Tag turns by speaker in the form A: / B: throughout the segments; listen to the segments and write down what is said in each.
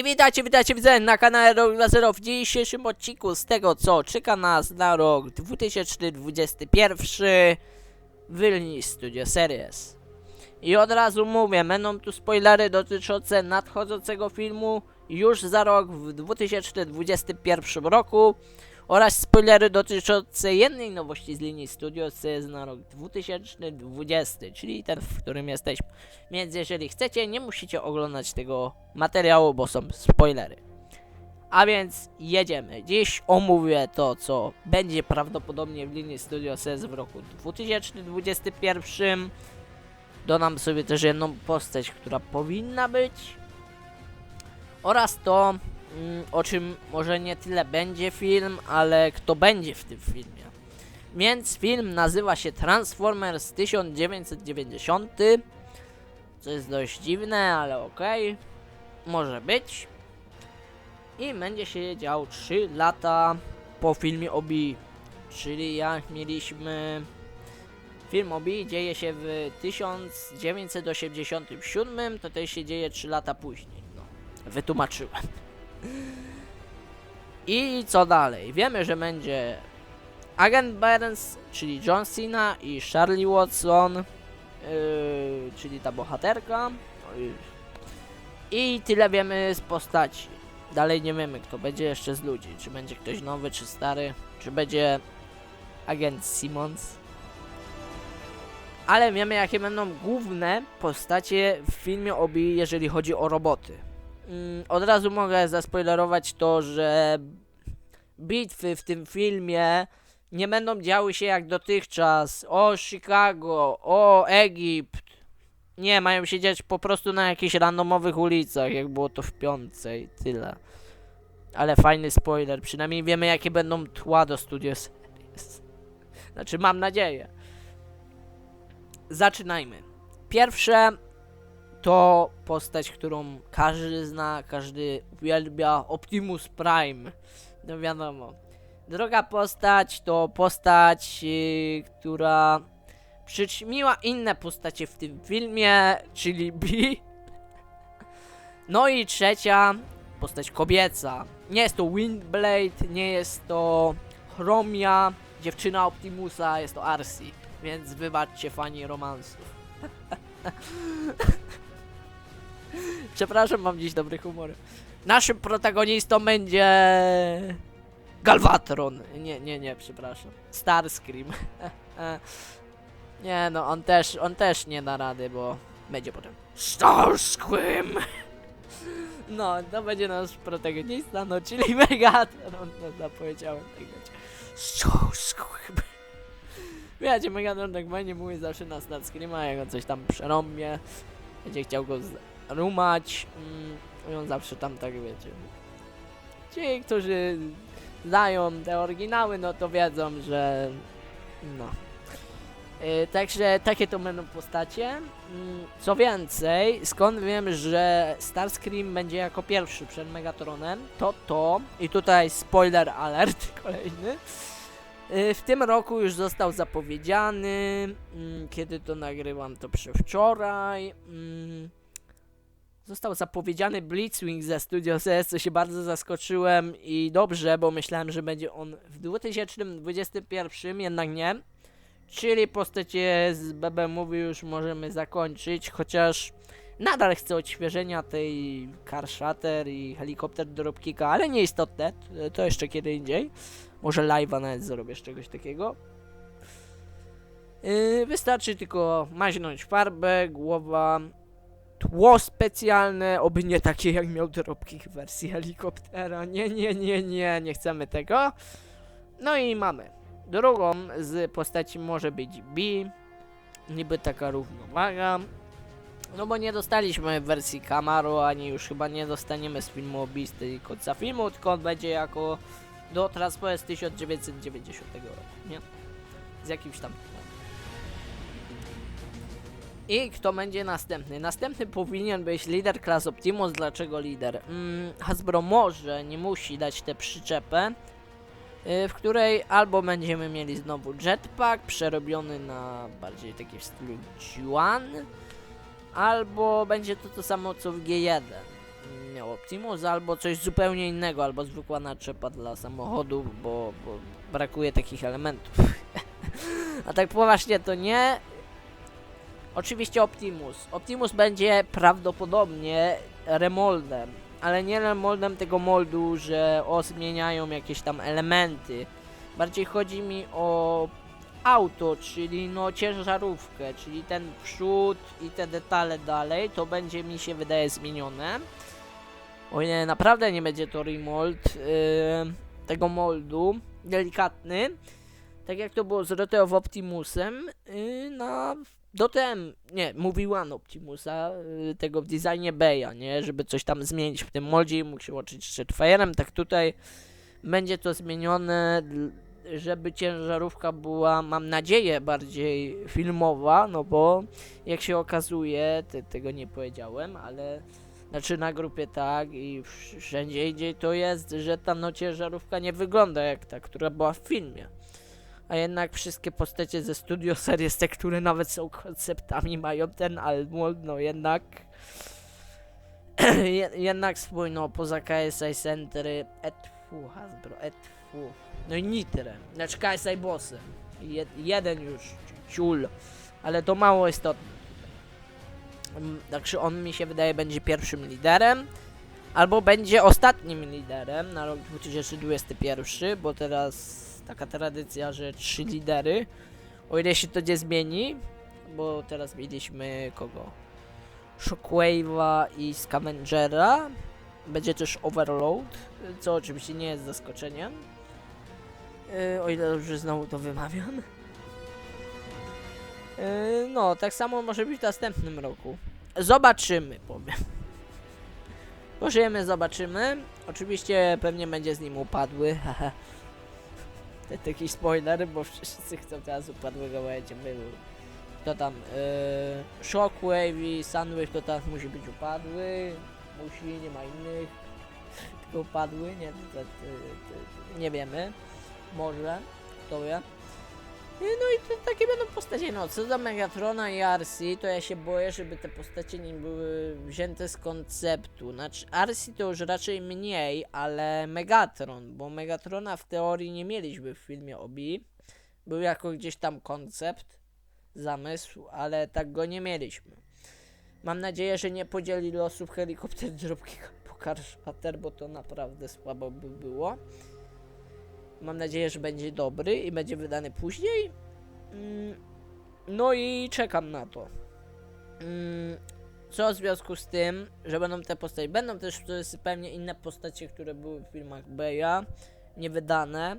A: I witajcie, witajcie widzę na kanale Rok Lazero w dzisiejszym odcinku z tego co czeka nas na rok 2021 w linii Studio Series. I od razu mówię, będą tu spoilery dotyczące nadchodzącego filmu już za rok w 2021 roku oraz spoilery dotyczące jednej nowości z linii Studio Series na rok 2020, czyli ten, w którym jesteśmy. Więc jeżeli chcecie, nie musicie oglądać tego materiału, bo są spoilery. A więc jedziemy. Dziś omówię to, co będzie prawdopodobnie w linii Studio Series w roku 2021. Dodam sobie też jedną postać, która powinna być. Oraz to, o czym może nie tyle będzie film, ale kto będzie w tym filmie. Więc film nazywa się Transformers 1990. Co jest dość dziwne, ale okej. Może być. I będzie się działo 3 lata po filmie Obi. Czyli jak mieliśmy. Film Obi dzieje się w 1987, to też się dzieje 3 lata później. No, wytłumaczyłem. I co dalej? Wiemy, że będzie Agent Burns, czyli John Cena i Charlie Watson, yy, czyli ta bohaterka. I- I tyle wiemy z postaci. Dalej nie wiemy, kto będzie jeszcze z ludzi. Czy będzie ktoś nowy, czy stary, czy będzie agent Simmons. Ale wiemy, jakie będą główne postacie w filmie Obi, jeżeli chodzi o roboty. Mm, od razu mogę zaspoilerować to, że bitwy w tym filmie nie będą działy się jak dotychczas. O Chicago, o Egipt. Nie, mają się dziać po prostu na jakichś randomowych ulicach, jak było to w piątce i tyle. Ale fajny spoiler, przynajmniej wiemy jakie będą tła do Studio Series. Znaczy mam nadzieję. Zaczynajmy. Pierwsze to postać, którą każdy zna, każdy uwielbia, Optimus Prime. No wiadomo. Druga postać to postać, yy, która przyćmiła inne postacie w tym filmie, czyli B. No i trzecia postać kobieca. Nie jest to Windblade, nie jest to Chromia, dziewczyna Optimusa, jest to Arcee. Więc wybaczcie fani romansów. Przepraszam, mam dziś dobry humor. Naszym protagonistą będzie... Galvatron. Nie, nie, nie, przepraszam. Starscream. nie no, on też, on też nie da rady, bo będzie potem Starscream. No, to będzie nasz protagonista, no, czyli Megatron. No, zapowiedziałem tego. Starscream. Wiecie, Megatron tak fajnie mówi zawsze na Starscreama, jak on coś tam przerąbie. Będzie chciał go zrumać. Mm, i on zawsze tam tak, wiecie. Ci, którzy znają te oryginały, no to wiedzą, że no. Yy, także takie to będą postacie. Mm, co więcej, skąd wiem, że Starscream będzie jako pierwszy przed Megatronem, to to, i tutaj spoiler alert kolejny, yy, w tym roku już został zapowiedziany, mm, kiedy to nagrywam to przedwczoraj, mm, Został zapowiedziany Blitzwing ze Studio CS, co się bardzo zaskoczyłem i dobrze, bo myślałem, że będzie on w 2021, jednak nie. Czyli postacie z BB Movie już możemy zakończyć, chociaż nadal chcę odświeżenia tej Car Shatter i helikopter Dropkicka, ale nieistotne, to- to jeszcze kiedy indziej. Może live'a nawet zrobię z czegoś takiego. Yy, wystarczy tylko maźnąć farbę, głowa, tło specjalne, oby nie takie jak miał Dropkick w wersji helikoptera. Nie, nie, nie, nie, nie chcemy tego. No i mamy. Drugą z postaci może być B. Niby taka równowaga. No bo nie dostaliśmy wersji Camaro, ani już chyba nie dostaniemy z filmu B z tej końca filmu, tylko on będzie jako do Transformers 1990 roku, nie? Z jakimś tam i kto będzie następny? Następny powinien być lider klas Optimus. Dlaczego lider? Mm, Hasbro może, nie musi dać tę przyczepę, y, w której albo będziemy mieli znowu jetpack przerobiony na bardziej taki w stylu Juan, albo będzie to to samo co w G1. Mm, miał Optimus, albo coś zupełnie innego, albo zwykła naczepa dla samochodów, bo, bo brakuje takich elementów. A tak poważnie to nie. Oczywiście Optimus. Optimus będzie prawdopodobnie remoldem, ale nie remoldem tego moldu, że o zmieniają jakieś tam elementy. Bardziej chodzi mi o auto, czyli no ciężarówkę, czyli ten przód i te detale dalej, to będzie mi się wydaje zmienione. O ile naprawdę nie będzie to remold yy, tego moldu, delikatny, tak jak to było z Roteo Optimusem yy, na dotem, nie, mówiłam Optimusa, yy, tego w designie Beya, nie, żeby coś tam zmienić w tym moldzie i mógł się łączyć z Jetfire'em, tak tutaj będzie to zmienione, żeby ciężarówka była, mam nadzieję, bardziej filmowa, no bo jak się okazuje, te, tego nie powiedziałem, ale znaczy na grupie tak i wsz- wszędzie indziej to jest, że ta no ciężarówka nie wygląda jak ta, która była w filmie. A jednak wszystkie postacie ze Studio Series, te, które nawet są konceptami, mają ten almol, no jednak. Je- jednak swój, no poza KSI Centery, etfu, Hasbro, etfu, no i Nitre, znaczy KSI Bossy, Je, jeden już, ciul, ale to mało istotne. Mm, Także on mi się wydaje będzie pierwszym liderem, albo będzie ostatnim liderem na rok 2021, bo teraz taka tradycja, że trzy lidery, o ile się to nie zmieni, bo teraz mieliśmy kogo? Shockwave'a i Scavengera, będzie też Overload, co oczywiście nie jest zaskoczeniem, Yy, o ile dobrze znowu to wymawiam. Yy, no, tak samo może być w następnym roku. Zobaczymy, powiem. Pożyjemy, zobaczymy. Oczywiście pewnie będzie z nim upadły. taki spoiler, bo wszyscy chcą teraz upadłego będziemy. To tam yy, Shockwave i Sunwave to teraz musi być upadły. Musi, nie ma innych. Tylko upadły, nie, to, to, to, to, nie wiemy. Może, kto wie. No i to takie będą postacie, no co do Megatrona i Arsi, to ja się boję, żeby te postacie nie były wzięte z konceptu. Znaczy Arsi to już raczej mniej, ale Megatron, bo Megatrona w teorii nie mieliśmy w filmie Obi. Był jako gdzieś tam koncept, zamysł, ale tak go nie mieliśmy. Mam nadzieję, że nie podzieli losów helikopter Dropkick po Carshatter, bo to naprawdę słabo by było. Mam nadzieję, że będzie dobry i będzie wydany później. Mm, No i czekam na to. Mm, Co w związku z tym, że będą te postacie. Będą też pewnie inne postacie, które były w filmach Beya, niewydane.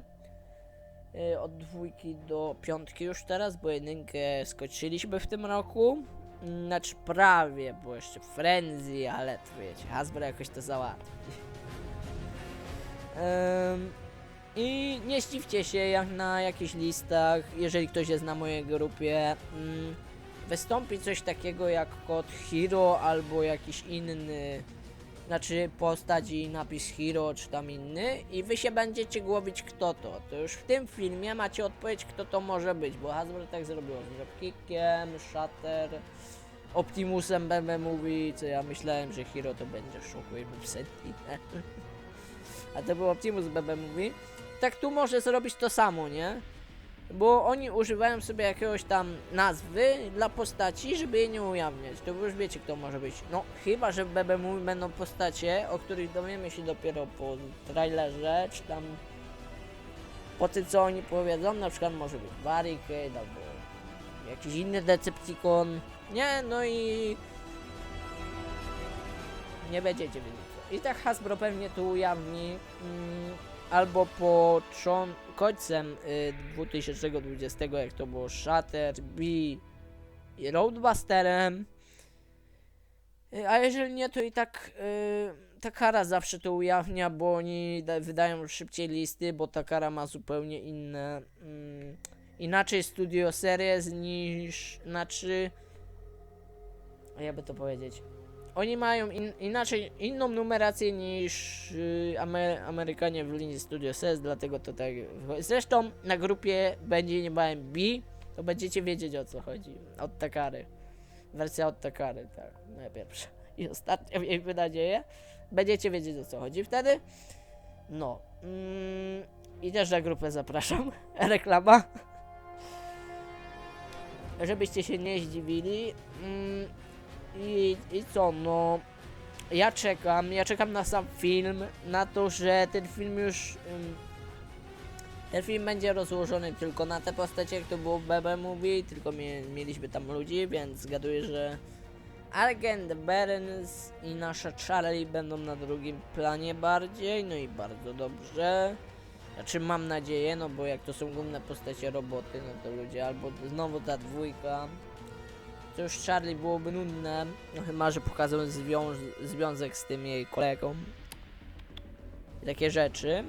A: Y, Od dwójki do piątki już teraz, bo jedynkę skończyliśmy w tym roku. Mm, Znaczy prawie, bo jeszcze Frenzy, ale to wiecie, Hasbro jakoś to załatwi. Em, i nie zdziwcie się, jak na jakichś listach, jeżeli ktoś jest na mojej grupie, mm, wystąpi coś takiego jak kod Hero albo jakiś inny, znaczy postać i napis Hero czy tam inny i wy się będziecie głowić kto to. To już w tym filmie macie odpowiedź kto to może być, bo Hasbro tak zrobiło z Dropkickiem, Shatter, Optimusem BB mówi, co ja myślałem, że Hero to będzie Shockwave w Sentinel. A to był Optimus BB mówi tak tu może zrobić to samo, nie? Bo oni używają sobie jakiegoś tam nazwy dla postaci, żeby je nie ujawniać. To już wiecie, kto może być. No, chyba, że w BB Movie będą postacie, o których dowiemy się dopiero po trailerze, czy tam po tym, co oni powiedzą. Na przykład może być Barricade, albo jakiś inny Decepticon. Nie, no i... Nie będziecie wiedzieć co. I tak Hasbro pewnie to ujawni. Mm, albo po końcem y, 2020, jak to było Shatter, B i Roadbusterem. Y, a jeżeli nie, to i tak y, Takara zawsze to ujawnia, bo oni da- wydają szybciej listy, bo Takara ma zupełnie inne. Mm, inaczej Studio Series niż. Znaczy. Jakby to powiedzieć. Oni mają in, inaczej, inną numerację niż y, Amer, Amerykanie w linii Studio Series, dlatego to tak. Zresztą na grupie będzie niebawem B, to będziecie wiedzieć o co chodzi. Od Takary. Wersja od Takary, tak. Moja pierwsza. I ostatnia, miejmy nadzieję. Będziecie wiedzieć o co chodzi wtedy. No. Mm, I też na grupę zapraszam. Reklama. Żebyście się nie zdziwili. Mm, i, I co, no. Ja czekam, ja czekam na sam film, na to, że ten film już. ym, ten film będzie rozłożony tylko na te postacie, jak to było w BB Movie, tylko mie mieliśmy tam ludzi, więc zgaduję, że Argen, The Barons i nasza Charlie będą na drugim planie bardziej, no i bardzo dobrze. Znaczy mam nadzieję, no bo jak to są główne postacie roboty, no to ludzie albo znowu ta dwójka. To już Charlie byłoby nudne, no chyba, że pokazują zwiąż związek z tym jej kolegą. I takie rzeczy.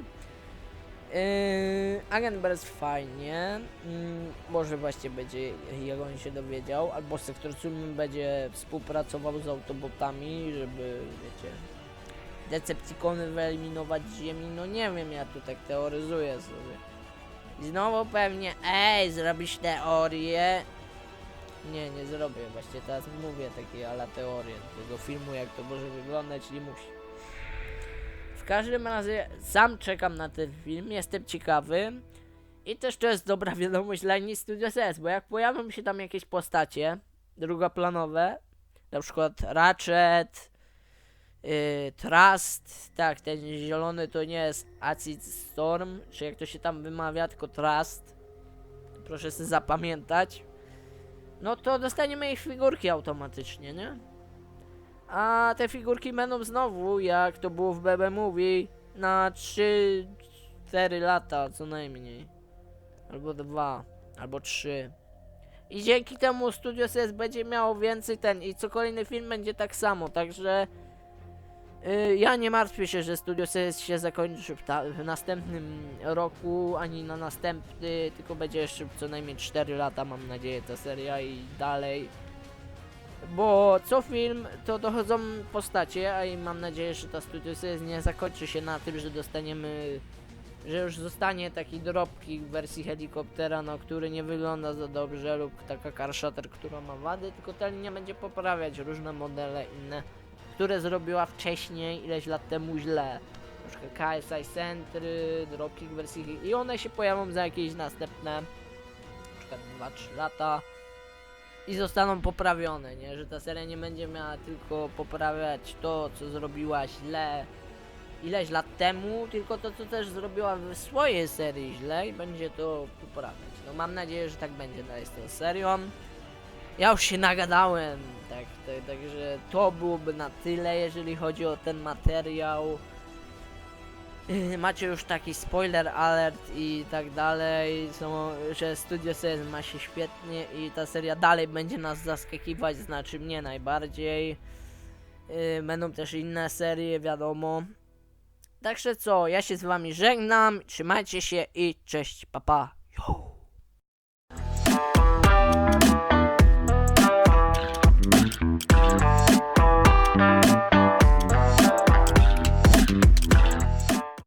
A: Yy, Agent Beres fajnie. Mm, może właśnie będzie, jak on się dowiedział, albo sektor Sulm będzie współpracował z Autobotami, żeby, wiecie, Decepticony wyeliminować z Ziemi. No nie wiem, ja tu tak teoryzuję sobie. I znowu pewnie, ej, zrobisz teorię. Nie, nie zrobię. Właśnie teraz mówię takie ala teorię tego filmu, jak to może wyglądać i musi. W każdym razie sam czekam na ten film, jestem ciekawy. I też to jest dobra wiadomość dla Indie Studios S, bo jak pojawią się tam jakieś postacie drugoplanowe, na przykład Ratchet, yy, Trust, tak, ten zielony to nie jest Acid Storm, czy jak to się tam wymawia, tylko Trust. Proszę sobie zapamiętać. No to dostaniemy ich figurki automatycznie, nie? A te figurki będą znowu, jak to było w BB Movie, na 3-4 lata co najmniej. Albo 2, albo 3. I dzięki temu Studio CS będzie miało więcej ten i co kolejny film będzie tak samo, także ja nie martwię się, że Studio CS się zakończy w, ta, w następnym roku, ani na następny, tylko będzie jeszcze co najmniej 4 lata mam nadzieję ta seria i dalej. Bo co film to dochodzą postacie, a i mam nadzieję, że ta Studio Series nie zakończy się na tym, że dostaniemy, że już zostanie taki dropki w wersji helikoptera, no który nie wygląda za dobrze lub taka car shutter, która ma wady, tylko ta linia będzie poprawiać różne modele inne, które zrobiła wcześniej, ileś lat temu źle. Na przykład KSI Centry, dropki w wersji i one się pojawią za jakieś następne, na przykład 2-3 lata i zostaną poprawione, nie? Że ta seria nie będzie miała tylko poprawiać to, co zrobiła źle ileś lat temu, tylko to, co też zrobiła w swojej serii źle i będzie to poprawiać. No mam nadzieję, że tak będzie dalej z tą serią. Ja już się nagadałem, tak, tak, także to byłoby na tyle, jeżeli chodzi o ten materiał. Yy, Macie już taki spoiler alert i tak dalej, są, że Studio Series ma się świetnie i ta seria dalej będzie nas zaskakiwać, znaczy mnie najbardziej. Yy, Będą też inne serie, wiadomo. Także co, ja się z wami żegnam, trzymajcie się i cześć, papa. Pa.